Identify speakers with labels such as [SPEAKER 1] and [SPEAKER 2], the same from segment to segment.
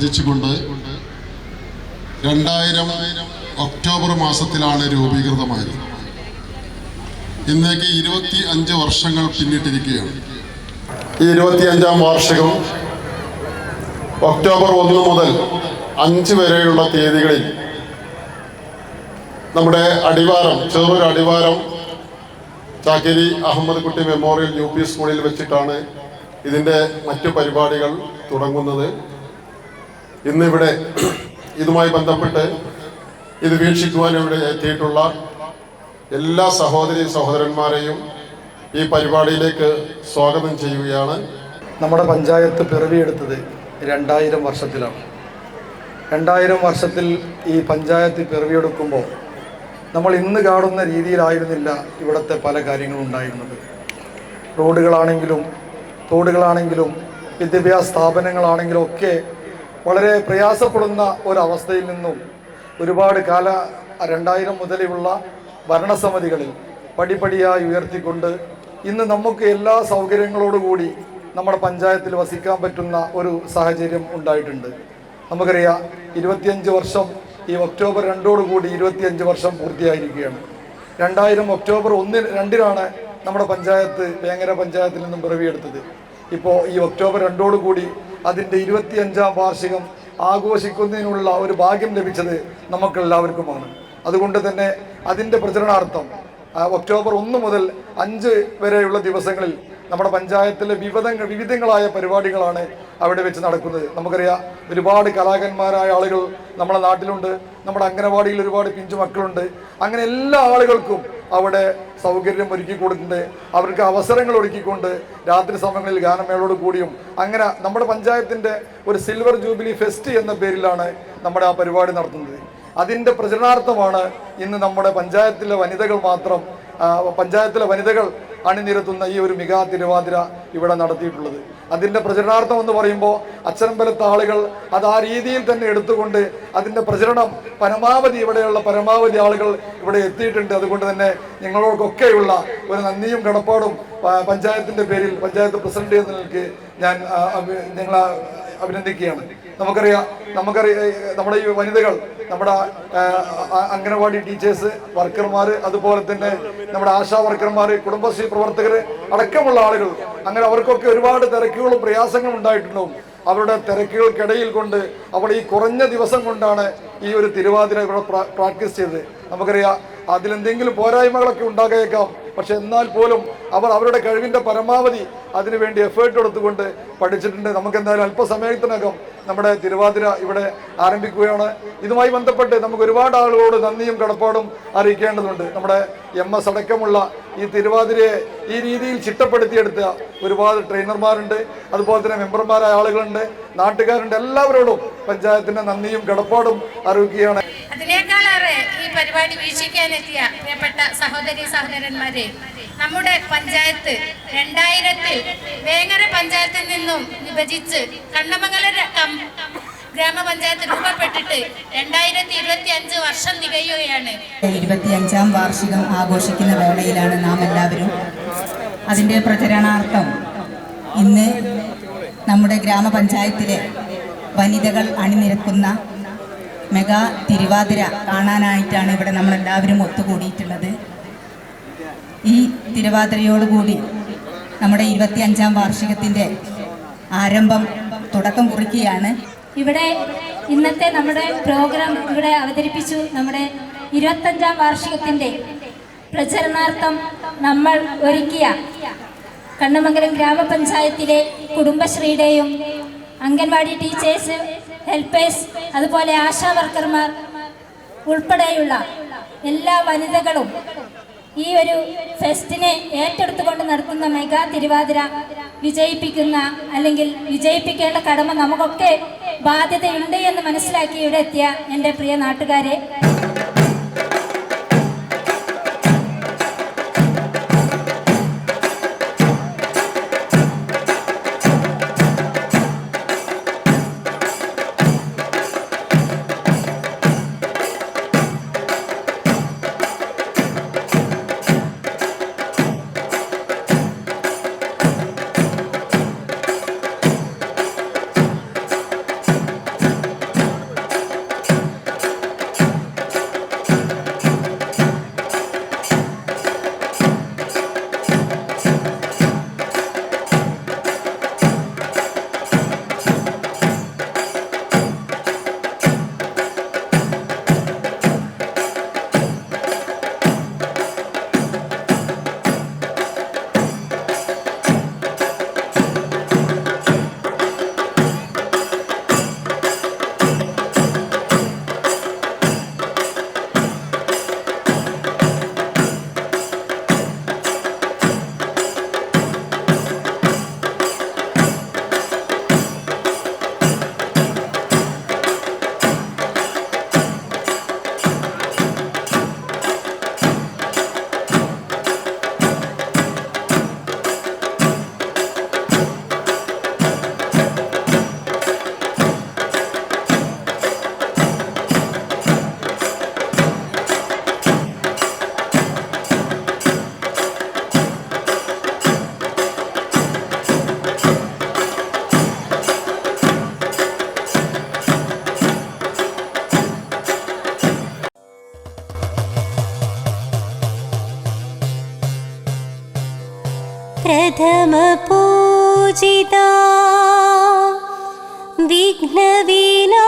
[SPEAKER 1] വിഭജിച്ചുകൊണ്ട് രണ്ടായിരം ഒക്ടോബർ മാസത്തിലാണ് രൂപീകൃതമായത്. ഇന്നേക്ക് ഇരുപത്തി അഞ്ച് വർഷങ്ങൾ പിന്നിട്ടിരിക്കുകയാണ്. ഈ ഇരുപത്തി അഞ്ചാം വാർഷികം ഒക്ടോബർ ഒന്ന് മുതൽ അഞ്ച് വരെയുള്ള തീയതികളിൽ നമ്മുടെ അടിവാരം ചെറൂർ അടിവാരം ചാക്കേരി അഹമ്മദ് കുട്ടി മെമ്മോറിയൽ യു പി സ്കൂളിൽ വെച്ചിട്ടാണ് ഇതിന്റെ മറ്റു പരിപാടികൾ തുടങ്ങുന്നത്. ഇന്നിവിടെ ഇതുമായി ബന്ധപ്പെട്ട് ഇത് വീക്ഷിക്കുവാൻ ഇവിടെ എത്തിയിട്ടുള്ള എല്ലാ സഹോദരി സഹോദരന്മാരെയും ഈ പരിപാടിയിലേക്ക് സ്വാഗതം ചെയ്യുകയാണ്.
[SPEAKER 2] നമ്മുടെ പഞ്ചായത്ത് പിറവിയെടുത്തത് രണ്ടായിരം വർഷത്തിലാണ്. രണ്ടായിരം വർഷത്തിൽ ഈ പഞ്ചായത്ത് പിറവിയെടുക്കുമ്പോൾ നമ്മൾ ഇന്ന് കാണുന്ന രീതിയിലായിരുന്നില്ല ഇവിടുത്തെ പല കാര്യങ്ങളും ഉണ്ടായിരുന്നത്. റോഡുകളാണെങ്കിലും തോടുകളാണെങ്കിലും വിദ്യാഭ്യാസ സ്ഥാപനങ്ങളാണെങ്കിലും ഒക്കെ വളരെ പ്രയാസപ്പെടുന്ന ഒരവസ്ഥയിൽ നിന്നും ഒരുപാട് കാല രണ്ടായിരം മുതലുള്ള ഭരണസമിതികളിൽ പടിപടിയായി ഉയർത്തിക്കൊണ്ട് ഇന്ന് നമുക്ക് എല്ലാ സൗകര്യങ്ങളോടുകൂടി നമ്മുടെ പഞ്ചായത്തിൽ വസിക്കാൻ പറ്റുന്ന ഒരു സാഹചര്യം ഉണ്ടായിട്ടുണ്ട്. നമുക്കറിയാം ഇരുപത്തിയഞ്ച് വർഷം ഈ ഒക്ടോബർ രണ്ടോടുകൂടി ഇരുപത്തിയഞ്ച് വർഷം പൂർത്തിയായിരിക്കുകയാണ്. രണ്ടായിരം ഒക്ടോബർ ഒന്നിന് രണ്ടിനാണ് നമ്മുടെ പഞ്ചായത്ത് വേങ്ങര പഞ്ചായത്തിൽ നിന്നും പിറവിയെടുത്തത്. ഇപ്പോൾ ഈ ഒക്ടോബർ രണ്ടോടുകൂടി അതിന്റെ ഇരുപത്തിയഞ്ചാം വാർഷികം ആഘോഷിക്കുന്നതിനുള്ള ഒരു ഭാഗ്യം ലഭിച്ചത് നമുക്കെല്ലാവർക്കുമാണ്. അതുകൊണ്ട് തന്നെ അതിന്റെ പ്രചരണാർത്ഥം ഒക്ടോബർ ഒന്ന് മുതൽ അഞ്ച് വരെയുള്ള ദിവസങ്ങളിൽ നമ്മുടെ പഞ്ചായത്തിലെ വിവിധ വിവിധങ്ങളായ പരിപാടികളാണ് അവിടെ വെച്ച് നടക്കുന്നത്. നമുക്കറിയാം ഒരുപാട് കലാകാരന്മാരായ ആളുകൾ നമ്മുടെ നാട്ടിലുണ്ട്. നമ്മുടെ അംഗനവാടിയിൽ ഒരുപാട് പിഞ്ചു മക്കളുണ്ട്. അങ്ങനെ എല്ലാ ആളുകൾക്കും അവിടെ സൗകര്യം ഒരുക്കി കൊടുക്കുന്നുണ്ട് അവർക്ക് അവസരങ്ങൾ ഒരുക്കിക്കൊണ്ട് രാത്രി സമയങ്ങളിൽ ഗാനമേളോട് കൂടിയും അങ്ങനെ നമ്മുടെ പഞ്ചായത്തിന്റെ ഒരു സിൽവർ ജൂബിലി ഫെസ്റ്റ് എന്ന പേരിലാണ് നമ്മുടെ ആ പരിപാടി നടത്തുന്നത്. അതിന്റെ പ്രചരണാർത്ഥമാണ് ഇന്ന് നമ്മുടെ പഞ്ചായത്തിലെ വനിതകൾ മാത്രം പഞ്ചായത്തിലെ വനിതകൾ അണിനിരത്തുന്ന ഈ ഒരു മികാ തിരുവാതിര ഇവിടെ നടത്തിയിട്ടുള്ളത്. അതിന്റെ പ്രചരണാർത്ഥം എന്ന് പറയുമ്പോൾ അച്ചനമ്പലത്തെ ആളുകൾ അത് ആ രീതിയിൽ തന്നെ എടുത്തുകൊണ്ട് അതിന്റെ പ്രചരണം പരമാവധി ഇവിടെയുള്ള പരമാവധി ആളുകൾ ഇവിടെ എത്തിയിട്ടുണ്ട്. അതുകൊണ്ട് തന്നെ നിങ്ങളോടൊക്കെയുള്ള ഒരു നന്ദിയും കടപ്പാടും പഞ്ചായത്തിന്റെ പേരിൽ പഞ്ചായത്ത് പ്രസിഡന്റ് എന്ന നിലയ്ക്ക് ഞാൻ നിങ്ങളെ അഭിനന്ദിക്കുകയാണ്. നമുക്കറിയാം നമുക്കറിയാം നമ്മുടെ ഈ വനിതകൾ നമ്മുടെ അംഗനവാടി ടീച്ചേഴ്സ് വർക്കർമാർ അതുപോലെ തന്നെ നമ്മുടെ ആശാ വർക്കർമാർ കുടുംബശ്രീ പ്രവർത്തകർ അടക്കമുള്ള ആളുകൾ. അങ്ങനെ അവർക്കൊക്കെ ഒരുപാട് തിരക്കുകളും പ്രയാസങ്ങളും ഉണ്ടായിട്ടുണ്ടാവും. അവരുടെ തിരക്കുകൾക്കിടയിൽ കൊണ്ട് അവിടെ ഈ കുറഞ്ഞ ദിവസം കൊണ്ടാണ് ഈ ഒരു തിരുവാതിര ഇവിടെ പ്രാക്ടീസ് ചെയ്തത്. നമുക്കറിയാം അതിലെന്തെങ്കിലും പോരായ്മകളൊക്കെ ഉണ്ടാകേക്കാം പക്ഷെ എന്നാൽ പോലും അവർ അവരുടെ കഴിവിന്റെ പരമാവധി അതിനുവേണ്ടി എഫേർട്ട് എടുത്തുകൊണ്ട് പഠിച്ചിട്ടുണ്ട്. നമുക്ക് എന്തായാലും അല്പസമയത്തിനകം നമ്മുടെ തിരുവാതിര ഇവിടെ ആരംഭിക്കുകയാണ്. ഇതുമായി ബന്ധപ്പെട്ട് നമുക്ക് ഒരുപാട് ആളുകളോട് നന്ദിയും കടപ്പാടും അറിയിക്കേണ്ടതുണ്ട്. നമ്മുടെ എം എസ് അടക്കമുള്ള ഈ തിരുവാതിരയെ ഈ രീതിയിൽ ചിട്ടപ്പെടുത്തിയെടുത്ത ഒരുപാട് ട്രെയിനർമാരുണ്ട്. അതുപോലെ തന്നെ മെമ്പർമാരായ ആളുകളുണ്ട് നാട്ടുകാരുണ്ട്. എല്ലാവരോടും പഞ്ചായത്തിന്റെ നന്ദിയും കടപ്പാടും അറിയിക്കുകയാണ്.
[SPEAKER 3] പരിപാടി വീക്ഷിക്കാനെത്തിയ പ്രിയപ്പെട്ട സഹോദരി സഹോദരന്മാരെ നമ്മുടെ പഞ്ചായത്ത് രണ്ടായിരത്തിൽ വേങ്ങര പഞ്ചായത്തിൽ നിന്നും വിഭജിച്ച് കണ്ണമംഗല ഗ്രാമപഞ്ചായത്ത് രൂപപ്പെട്ടിട്ട് രണ്ടായിരത്തി ഇരുപത്തി അഞ്ച് വർഷം തികയുകയാണ്.
[SPEAKER 4] ഇരുപത്തിയഞ്ചാം വാർഷികം ആഘോഷിക്കുന്ന വേളയിലാണ് നാം എല്ലാവരും അതിന്റെ പ്രചരണാർത്ഥം ഇന്ന് നമ്മുടെ ഗ്രാമപഞ്ചായത്തിലെ വനിതകൾ അണിനിരക്കുന്ന മെഗാ തിരുവാതിര കാണാനായിട്ടാണ് ഇവിടെ നമ്മളെല്ലാവരും ഒത്തുകൂടിയിട്ടുള്ളത്. ഈ തിരുവാതിരയോടുകൂടി നമ്മുടെ ഇരുപത്തിയഞ്ചാം വാർഷികത്തിന്റെ ആരംഭം തുടക്കം കുറിക്കുകയാണ്.
[SPEAKER 5] ഇവിടെ ഇന്നത്തെ നമ്മുടെ പ്രോഗ്രാം ഇവിടെ അവതരിപ്പിച്ചു നമ്മുടെ ഇരുപത്തഞ്ചാം വാർഷികത്തിന്റെ പ്രചരണാർത്ഥം നമ്മൾ ഒരുക്കിയ കണ്ണമംഗലം ഗ്രാമപഞ്ചായത്തിലെ കുടുംബശ്രീയുടെയും അംഗൻവാടി ടീച്ചേഴ്സ് ഹെൽപ്പേഴ്സ് അതുപോലെ ആശാ വർക്കർമാർ ഉൾപ്പെടെയുള്ള എല്ലാ വനിതകളും ഈ ഒരു ഫെസ്റ്റിനെ ഏറ്റെടുത്തുകൊണ്ട് നടത്തുന്ന മെഗാ തിരുവാതിര വിജയിപ്പിക്കുന്ന അല്ലെങ്കിൽ വിജയിപ്പിക്കേണ്ട കടമ നമുക്കൊക്കെ ബാധ്യതയുണ്ട് എന്ന് മനസ്സിലാക്കി ഇവിടെ എത്തിയ എന്റെ പ്രിയ നാട്ടുകാരെ
[SPEAKER 6] प्रथमपूजिता विघ्नविना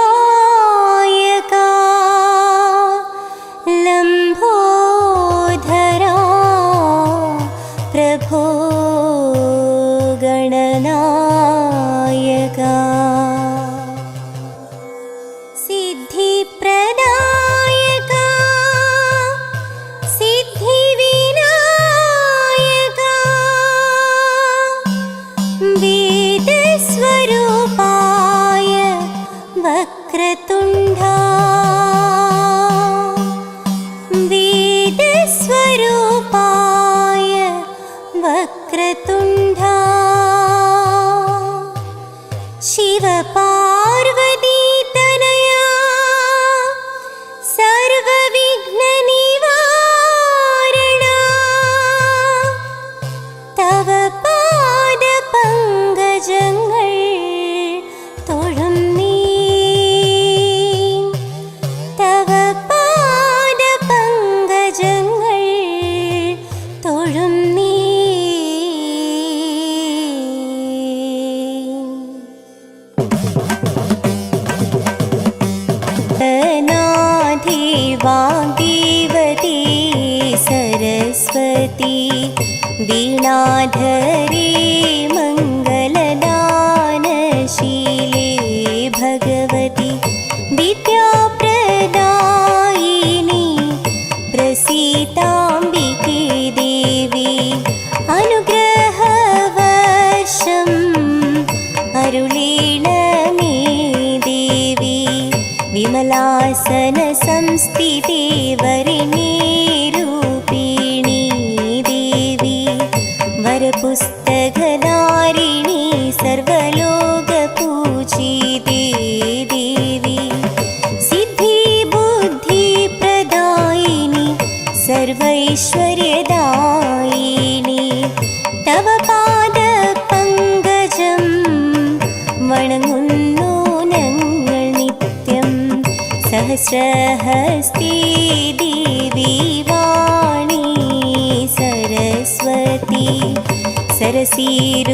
[SPEAKER 6] संस्ति वरिणी रूपिणी देवी। वरपुस्तकधारिणी सर्वलोकपूजि देवी।
[SPEAKER 7] सिद्धि बुद्धिप्रदायिनि सर्वैश्व सहस्रहस्ती देवी वाणी सरस्वती सरसीरुहासनस्ति।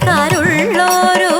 [SPEAKER 7] കരുണയുള്ളോരോ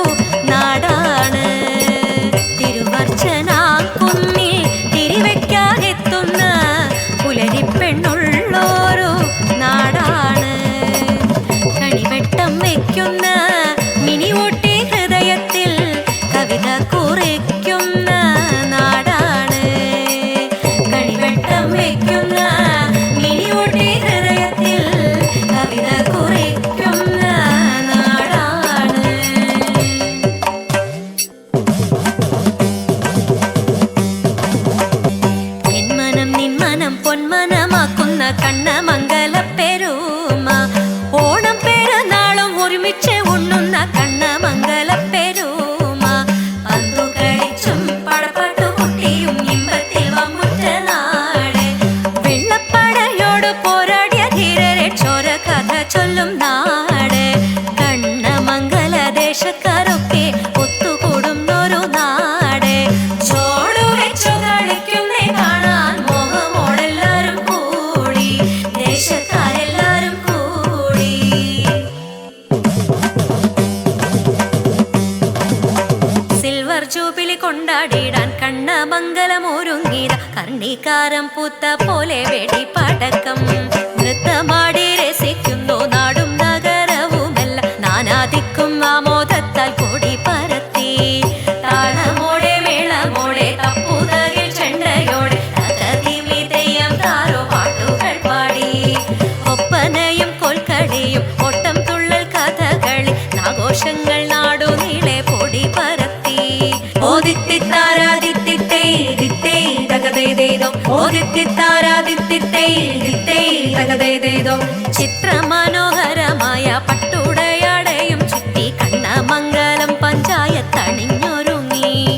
[SPEAKER 7] ചിത്രമനോഹരമായ പട്ടുടയാടയും ചുറ്റി പഞ്ചായത്ത് പഞ്ചായത്തണിഞ്ഞൊരുങ്ങി.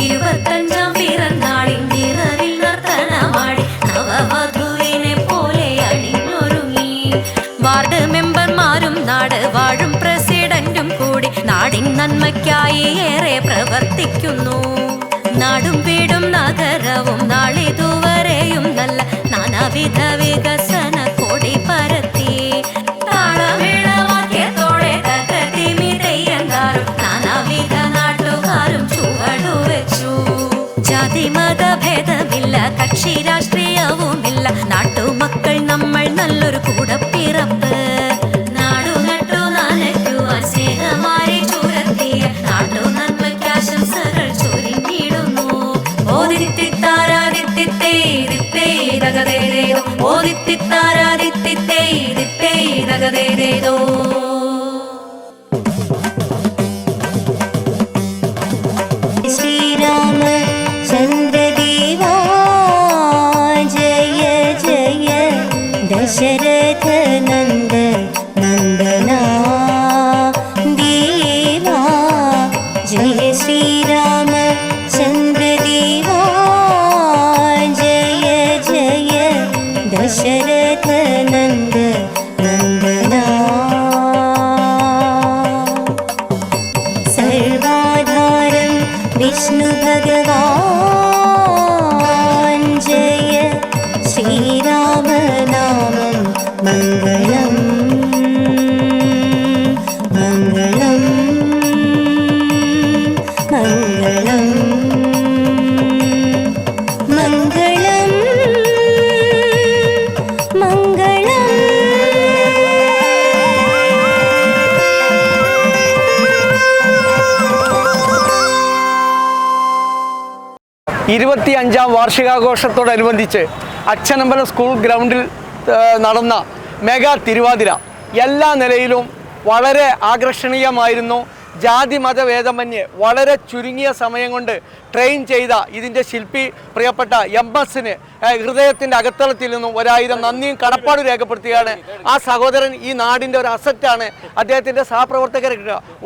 [SPEAKER 7] ഇരുപത്തഞ്ചാം പിറന്നാളിൻ നിറവിൽ നർത്തനമാടി നവവധുവിനെ പോലെ അണിഞ്ഞൊരുങ്ങി. വാർഡ് മെമ്പർമാരും നാട് വാഴും പ്രസിഡന്റും കൂടി നാടിൻ നന്മയ്ക്കായി ഏറെ പ്രവർത്തിക്കുന്നു. നാടും വീടും നഗരവും
[SPEAKER 6] നാളിതു கூட பிறந்த
[SPEAKER 8] ഇരുപത്തി അഞ്ചാം വാർഷികാഘോഷത്തോടനുബന്ധിച്ച് അച്ഛനമ്പലം സ്കൂൾ ഗ്രൗണ്ടിൽ നടന്ന മെഗാ തിരുവാതിര എല്ലാ നിലയിലും വളരെ ആകർഷണീയമായിരുന്നു. ജാതി മതഭേദമന്യേ വളരെ ചുരുങ്ങിയ സമയം കൊണ്ട് ട്രെയിൻ ചെയ്ത ഇതിന്റെ ശില്പി പ്രിയപ്പെട്ട എം എസിന് ഹൃദയത്തിന്റെ അകത്തളത്തിൽ നിന്നും ഒരായിരം നന്ദിയും കടപ്പാടും രേഖപ്പെടുത്തുകയാണ്. ആ സഹോദരൻ ഈ നാടിന്റെ ഒരു അസറ്റാണ് അദ്ദേഹത്തിന്റെ സഹപ്രവർത്തകരെ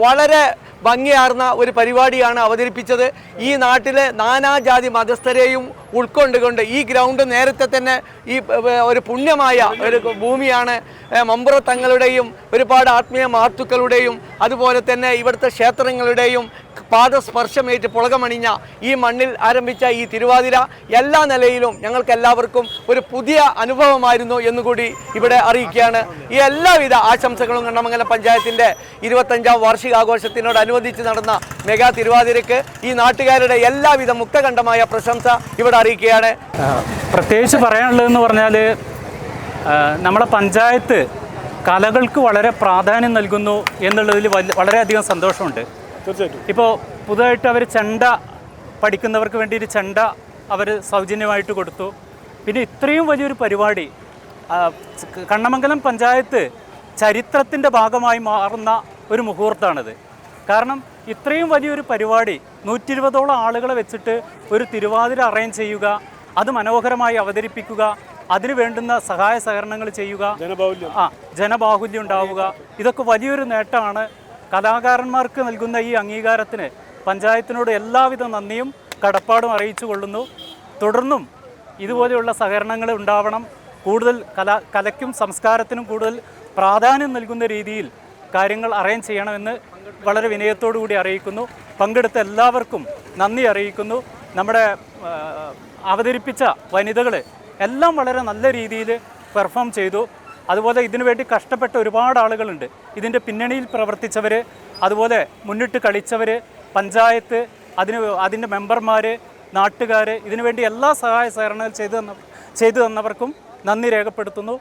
[SPEAKER 8] വളരെ ഭംഗിയാർന്ന ഒരു പരിപാടിയാണ് അവതരിപ്പിച്ചത്. ഈ നാട്ടിലെ നാനാജാതി മതസ്ഥരെയും ഉൾക്കൊണ്ടുകൊണ്ട് ഈ ഗ്രൗണ്ട് നേരത്തെ തന്നെ ഈ ഒരു പുണ്യമായ ഒരു ഭൂമിയാണ്. ഏർ, മമ്പുറ തങ്ങളുടെയും ഒരുപാട് ആത്മീയ മഹത്തുക്കളുടെയും അതുപോലെ തന്നെ ഇവിടുത്തെ ക്ഷേത്രങ്ങളുടെയും പാദസ്പർശമേറ്റ് പുളകമണിഞ്ഞ ഈ മണ്ണിൽ ആരംഭിച്ച ഈ തിരുവാതിര എല്ലാ നിലയിലും ഞങ്ങൾക്ക് എല്ലാവർക്കും ഒരു പുതിയ അനുഭവമായിരുന്നു എന്നുകൂടി ഇവിടെ അറിയിക്കുകയാണ്. ഈ എല്ലാവിധ ആശംസകളും കണ്ണമംഗലം പഞ്ചായത്തിന്റെ ഇരുപത്തഞ്ചാം വാർഷികാഘോഷത്തിനോടനുബന്ധിച്ച് നടന്ന മെഗാ തിരുവാതിരയ്ക്ക് ഈ നാട്ടുകാരുടെ എല്ലാവിധ മുക്തകണ്ഠമായ പ്രശംസ ഇവിടെ അറിയിക്കുകയാണ്.
[SPEAKER 9] പ്രത്യേകിച്ച് പറയാനുള്ളതെന്ന് പറഞ്ഞാൽ നമ്മുടെ പഞ്ചായത്ത് കലകൾക്ക് വളരെ പ്രാധാന്യം നൽകുന്നു എന്നുള്ളതിൽ വളരെയധികം സന്തോഷമുണ്ട്. തീർച്ചയായിട്ടും. ഇപ്പോൾ പുതുതായിട്ട് അവർ ചെണ്ട പഠിക്കുന്നവർക്ക് വേണ്ടി ഒരു ചെണ്ട അവർ സൗജന്യമായിട്ട് കൊടുത്തു. പിന്നെ ഇത്രയും വലിയൊരു പരിപാടി കണ്ണമംഗലം പഞ്ചായത്ത് ചരിത്രത്തിന്റെ ഭാഗമായി മാറുന്ന ഒരു മുഹൂർത്തമാണിത് കാരണം ഇത്രയും വലിയൊരു പരിപാടി നൂറ്റി ഇരുപതോളം ആളുകളെ വെച്ചിട്ട് ഒരു തിരുവാതിര അറേഞ്ച് ചെയ്യുക അത് മനോഹരമായി അവതരിപ്പിക്കുക അതിന് വേണ്ടുന്ന സഹായ സഹകരണങ്ങൾ ചെയ്യുക ആ ജനബാഹുല്യം ഉണ്ടാവുക. ഇതൊക്കെ വലിയൊരു നേട്ടമാണ്. കലാകാരന്മാർക്ക് നൽകുന്ന ഈ അംഗീകാരത്തിന് പഞ്ചായത്തിനോട് എല്ലാവിധ നന്ദിയും കടപ്പാടും അറിയിച്ചു കൊള്ളുന്നു. തുടർന്നും ഇതുപോലെയുള്ള സഹകരണങ്ങൾ ഉണ്ടാവണം. കൂടുതൽ കല കലയ്ക്കും സംസ്കാരത്തിനും കൂടുതൽ പ്രാധാന്യം നൽകുന്ന രീതിയിൽ കാര്യങ്ങൾ അറേഞ്ച് ചെയ്യണമെന്ന് വളരെ വിനയത്തോടു കൂടി അറിയിക്കുന്നു. പങ്കെടുത്ത എല്ലാവർക്കും നന്ദി അറിയിക്കുന്നു. നമ്മുടെ അവതരിപ്പിച്ച വനിതകൾ എല്ലാം വളരെ നല്ല രീതിയിൽ പെർഫോം ചെയ്തു. അതുപോലെ ഇതിനു വേണ്ടി കഷ്ടപ്പെട്ട ഒരുപാട് ആളുകളുണ്ട്. ഇതിന്റെ പിന്നണിയിൽ പ്രവർത്തിച്ചവർ അതുപോലെ മുന്നിട്ട് കളിച്ചവർ പഞ്ചായത്ത് അതിന് അതിന്റെ മെമ്പർമാർ നാട്ടുകാർ ഇതിനുവേണ്ടി എല്ലാ സഹായ സഹകരണങ്ങൾ ചെയ്തു തന്ന ചെയ്തു തന്നവർക്കും നന്ദി രേഖപ്പെടുത്തുന്നു.